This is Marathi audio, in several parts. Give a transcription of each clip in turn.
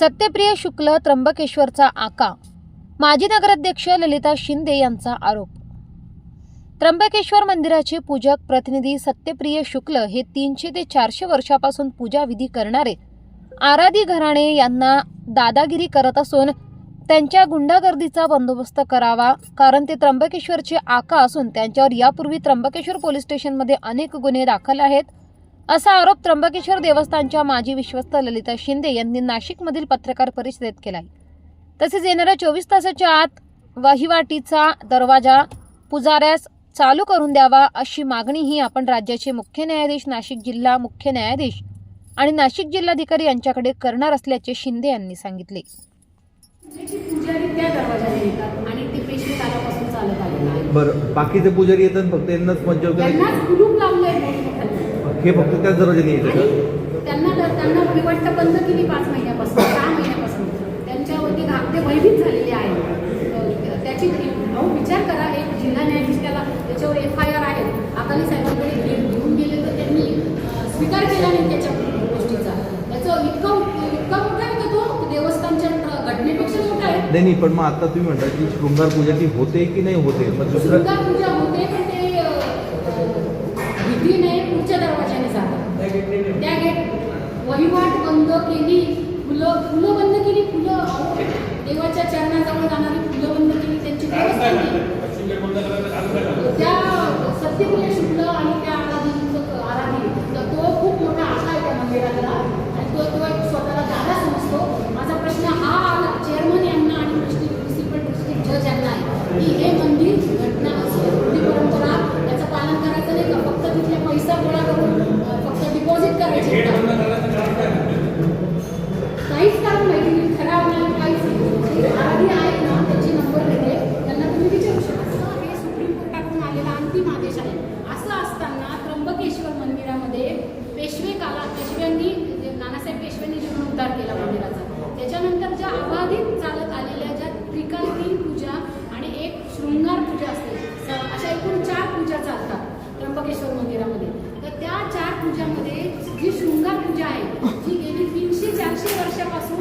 सत्यप्रिय शुक्ल त्र्यंबकेश्वरचा आका. माजी नगराध्यक्ष ललिता शिंदे यांचा आरोप. त्र्यंबकेश्वर मंदिराचे पूजक प्रतिनिधी सत्यप्रिय शुक्ल हे तीनशे ते चारशे वर्षापासून पूजाविधी करणारे. आराधी घराणे यांना दादागिरी करत असून त्यांच्या गुंडागर्दीचा बंदोबस्त करावा कारण ते त्र्यंबकेश्वरचे आका असून त्यांच्यावर यापूर्वी त्र्यंबकेश्वर पोलीस स्टेशनमध्ये अनेक गुन्हे दाखल आहेत. असा आरोप त्र्यंबकेश्वर देवस्थानच्या माजी विश्वस्त ललिता शिंदे यांनी नाशिकमधील पत्रकार परिषदेत केला तसेच येणाऱ्या चोवीस तासाच्या आत वहिवाटीचा दरवाजा पुजाऱ्यास चालू करून द्यावा अशी मागणीही आपण राज्याचे मुख्य न्यायाधीश नाशिक जिल्हा मुख्य न्यायाधीश आणि नाशिक जिल्हाधिकारी यांच्याकडे करणार असल्याचे शिंदे यांनी सांगितले. त्याची पुजारी त्या दरवाजाने येतात आणि ते पेशवे कालापासून चालत आलेलं आहे. बरं बाकीचे पुजारी येतात फक्त यांनाच हे फक्त त्याच दरवाजाने का? त्यांना त्यांना वहिवाट बंद केली पाच महिन्यापासून सहा महिन्यापासून. त्यांच्यावरती भयभीत झालेले आहेत त्याची भाऊ विचार करा एक जिल्हा न्यायाधीश त्याला त्याच्यावर एफ आय आर आहे अकाली साहेबांकडे घे- घेऊन गेले तर त्यांनी स्वीकार केला नाही त्याच्या गोष्टीचा. त्याचं इतकं इतका मोठा आहे का तो देवस्थानच्या घटनेपेक्षा मोठा आहे. नाही नाही पण मग आता तुम्ही म्हणता की शृंगार पूजा ती होते की नाही होते? मग दुसरं दुर्गा पूजा होते पण ते अ, अ, भीतीने पुढच्या दरवाजाने जातात त्या गेट बंद केली फुलं फुलं बंद केली फुलं देवाच्या चरणाजवळ जाणारी फुलं बंद केली त्यांची त्या सत्यप्रिय शुक्ल आणि त्या आराधीचं आराधी तर तो खूप मोठा आशा आहे त्या मंदिराला आणि तो तो एक स्वतःला दादा समजतो माझा प्रश्न हा आला चेअरमन यांना आणि प्रिन्सिपल डिस्ट्रिक्ट जज यांना आहे की हे मंदिर घटना रूढी परंपरा याचं पालन करायचं नाही का फक्त तिथले पैसा गोळा करून अं, फक्त डिपॉझिट करायचे का? काहीच कारण माहिती नाही खराब नाही काहीच नाही जे आराधी आहेत ना त्याची नंबर देते त्यांना तुम्ही विचारू शकता असं हे सुप्रीम कोर्टाकडून आलेला अंतिम आदेश आहे असं असताना त्र्यंबकेश्वर मंदिरामध्ये पेशवे काला पेशव्यांनी जे नानासाहेब पेशव्यांनी जीर्णोद्धार केला मंदिराचा त्याच्यानंतर ज्या अबाधित चालत आलेल्या ज्या त्रिकाल तीन पूजा आणि एक शृंगार पूजा असते. अशा एकूण चार पूजा चालतात त्र्यंबकेश्वर मंदिरामध्ये. तर त्या चार पूजामध्ये जी शृंगार पूजा आहे जी गेली तीनशे चारशे वर्षापासून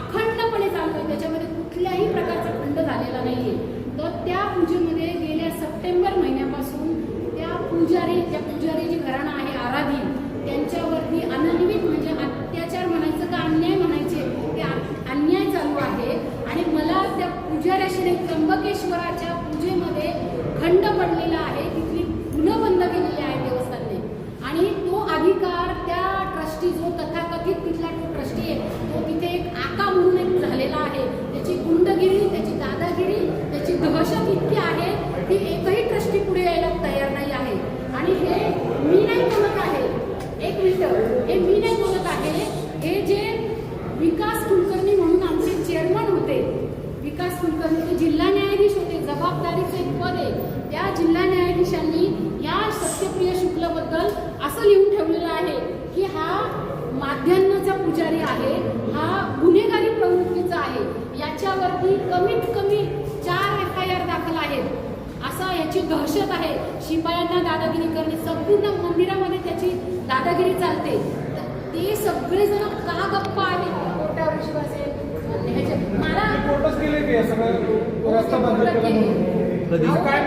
अखंडपणे चालू आहे त्याच्यामध्ये कुठल्याही प्रकारचा खंड झालेला नाही आहे तर त्या पूजेमध्ये गेल्या सप्टेंबर महिन्यापासून त्या पुजारी त्या पुजारी जी घराणं आहे आराधी त्यांच्यावरती अनन्वित म्हणजे अत्याचार म्हणायचं का अन्याय म्हणायचे ते आ- अन्याय चालू आहे आणि मला त्या त्र्यंबकेश्वराच्या पूजेमध्ये खंड पडलेला आहे. तिथली फुलं बंद केलेली आहे देवस्थानने. आणि तो अधिकार त्या ट्रस्टी जो तथाकथित तिथला तो ट्रस्टी आहे तो तिथे एक आका म्हणून एक झालेला आहे. त्याची गुंडगिरी त्याची दादागिरी त्याची दहशत इतकी आहे की एकही ट्रस्टी पुढे यायला तयार नाही आहे. आणि हे मी नाही बोलत आहे. एक मिनिट. हे मी नाही बोलत आहे. हे जे विकास कुलकर्णी म्हणून आमचे चेअरमन होते विकास कुलकर्णी ते जिल्हा न्यायाधीश होते जबाबदारीचे एक पद आहे त्या जिल्हा न्यायाधीशांनी या सत्यप्रिय शुक्लबद्दल असं लिहून ठेवलेलं आहे की हा माध्यान्हचा पुजारी आहे हा गुन्हेगारी प्रवृत्तीचा आहे याच्यावरती कमीत कमी चार एफ आय आर दाखल आहेत. असा याची दहशत आहे. शिपायांना दादागिरी करणे संपूर्ण मंदिरामध्ये त्याची दादागिरी चालते. तर ते सगळेजण का गप्प आहेत? कोर्टावर विश्वास आहे मला काय काय काय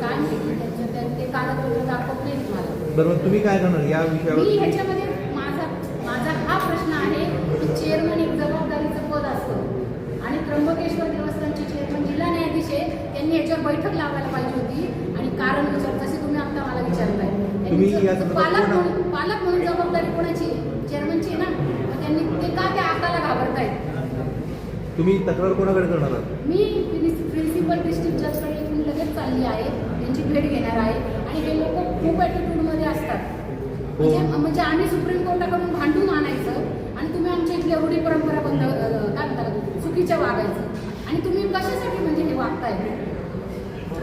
काय ते कागदपत्र दाखवत नाहीत मला. बरं मग तुम्ही काय करणार? या विषयावर ह्याच्यामध्ये माझा माझा हा प्रश्न आहे की चेअरमन एक जबाबदारीचं पद असतं आणि त्र्यंबकेश्वर देवस्थानचे चेअरमन जिल्हा न्यायाधीश आहे त्यांनी याच्यावर बैठक लावायला पाहिजे होती आणि कारण विचार जसे तुम्ही आता मला विचारताय. पालक म्हणून पालक म्हणून जबाबदारी कोणाची? चेअरमनची ना? त्यांनी ते का त्या आकाला घाबरतायत? तुम्ही तक्रार कोणाकडे करणार आहात? मी प्रिन्सिपल डिस्ट्रिक्ट जजकडे इथून लगेच चालली आहे. त्यांची भेट घेणार आहे. आणि हे लोक खूप ॲटिट्यूडमध्ये असतात. हो. म्हणजे म्हणजे आम्ही सुप्रीम कोर्टाकडून भांडून आणायचं आणि तुम्ही आमच्या इथली एवढी परंपरा बंद काय म्हणतात? चुकीच्या वागायचं. आणि तुम्ही कशासाठी म्हणजे हे वागताय?